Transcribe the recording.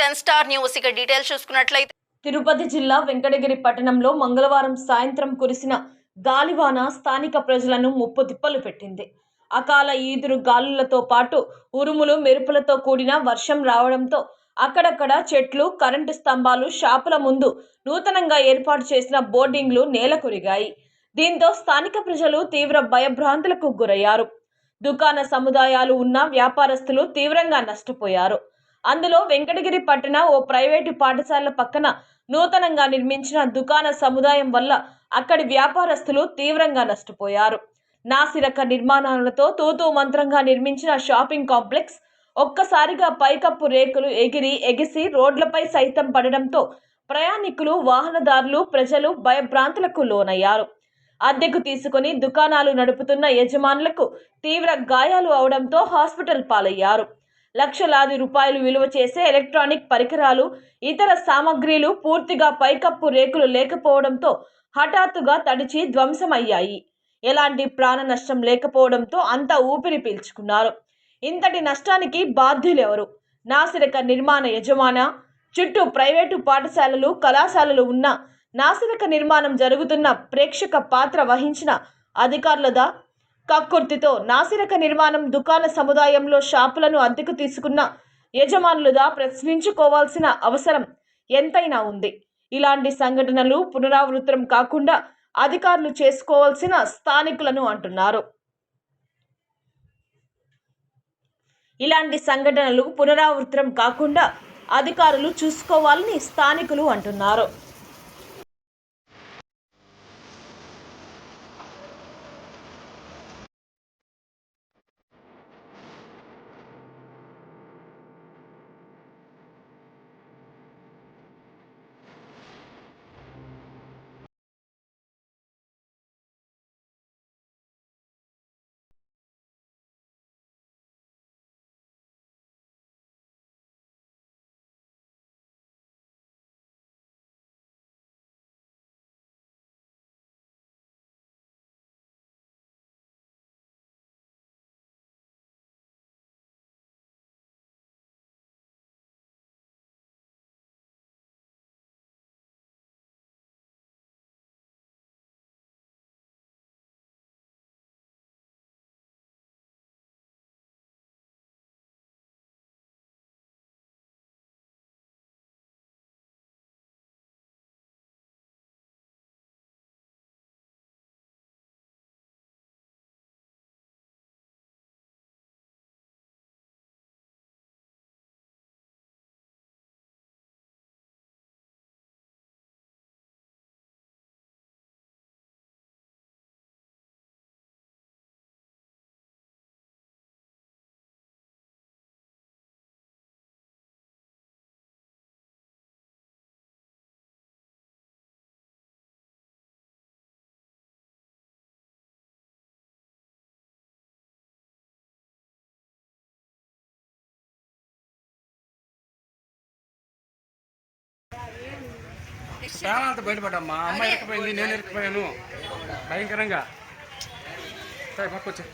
Ten star news. ఇక details చూసుకున్నట్లయితే తిరుపతి జిల్లా వెంకటగిరి పట్టణంలో మంగళవారం సాయంత్రం కురిసిన గాలివాన స్థానిక ప్రజలను ముప్పు తిప్పలు పెట్టింది. అకాల ఈదురు గాలులతో పాటు ఉరుములు మెరుపులతో కూడిన వర్షం రావడంతో అక్కడక్కడ చెట్లు కరెంటు స్తంభాలు షాపుల ముందు నూతనంగా ఏర్పాటు చేసిన బోర్డింగ్లు నేలకొరిగాయి. దీంతో స్థానిక ప్రజలు తీవ్ర భయభ్రాంతులకు గురయ్యారు. దుకాణ సముదాయాలు ఉన్న వ్యాపారస్తులు తీవ్రంగా నష్టపోయారు. అందులో వెంకటగిరి పట్టణ ఓ ప్రైవేటు పాఠశాల పక్కన నూతనంగా నిర్మించిన దుకాణ సముదాయం వల్ల అక్కడి వ్యాపారస్తులు తీవ్రంగా నష్టపోయారు. నాసిరక నిర్మాణాలతో తూతూ మంత్రంగా నిర్మించిన షాపింగ్ కాంప్లెక్స్ ఒక్కసారిగా పైకప్పు రేకులు ఎగిరి ఎగిసి రోడ్లపై సైతం పడడంతో ప్రయాణికులు వాహనదారులు ప్రజలు భయభ్రాంతులకు లోనయ్యారు. అద్దెకు తీసుకుని దుకాణాలు నడుపుతున్న యజమానులకు తీవ్ర గాయాలు అవడంతో హాస్పిటల్ పాలయ్యారు. లక్షలాది రూపాయలు విలువ చేసే ఎలక్ట్రానిక్ పరికరాలు ఇతర సామగ్రిలు పూర్తిగా పైకప్పు రేకులు లేకపోవడంతో హఠాత్తుగా తడిచి ధ్వంసమయ్యాయి. ఎలాంటి ప్రాణ నష్టం లేకపోవడంతో అంతా ఊపిరి పీల్చుకున్నారు. ఇంతటి నష్టానికి బాధ్యులెవరు? నాసిరక నిర్మాణ యజమాన చుట్టూ ప్రైవేటు పాఠశాలలు కళాశాలలు ఉన్న నాసిరక నిర్మాణం జరుగుతున్న ప్రేక్షక పాత్ర వహించిన అధికారులదా? కక్కుర్తితో నాసిరక నిర్మాణం దుకాణ సముదాయంలో షాపులను అద్దెకు తీసుకున్న యజమానులుగా ప్రశ్నించుకోవాల్సిన అవసరం ఎంతైనా ఉంది. ఇలాంటి సంఘటనలు పునరావృతం కాకుండా అధికారులు చేసుకోవాల్సిన స్థానికులను అంటున్నారు. ఇలాంటి సంఘటనలు పునరావృతం కాకుండా అధికారులు చూసుకోవాలని స్థానికులు అంటున్నారు. ప్రాణాలతో బయటపడ్డమ్మా. అమ్మాయి ఇరుక్కుపోయింది నేను ఇరుక్కుపోయాను. భయంకరంగా. సరే పక్కొచ్చే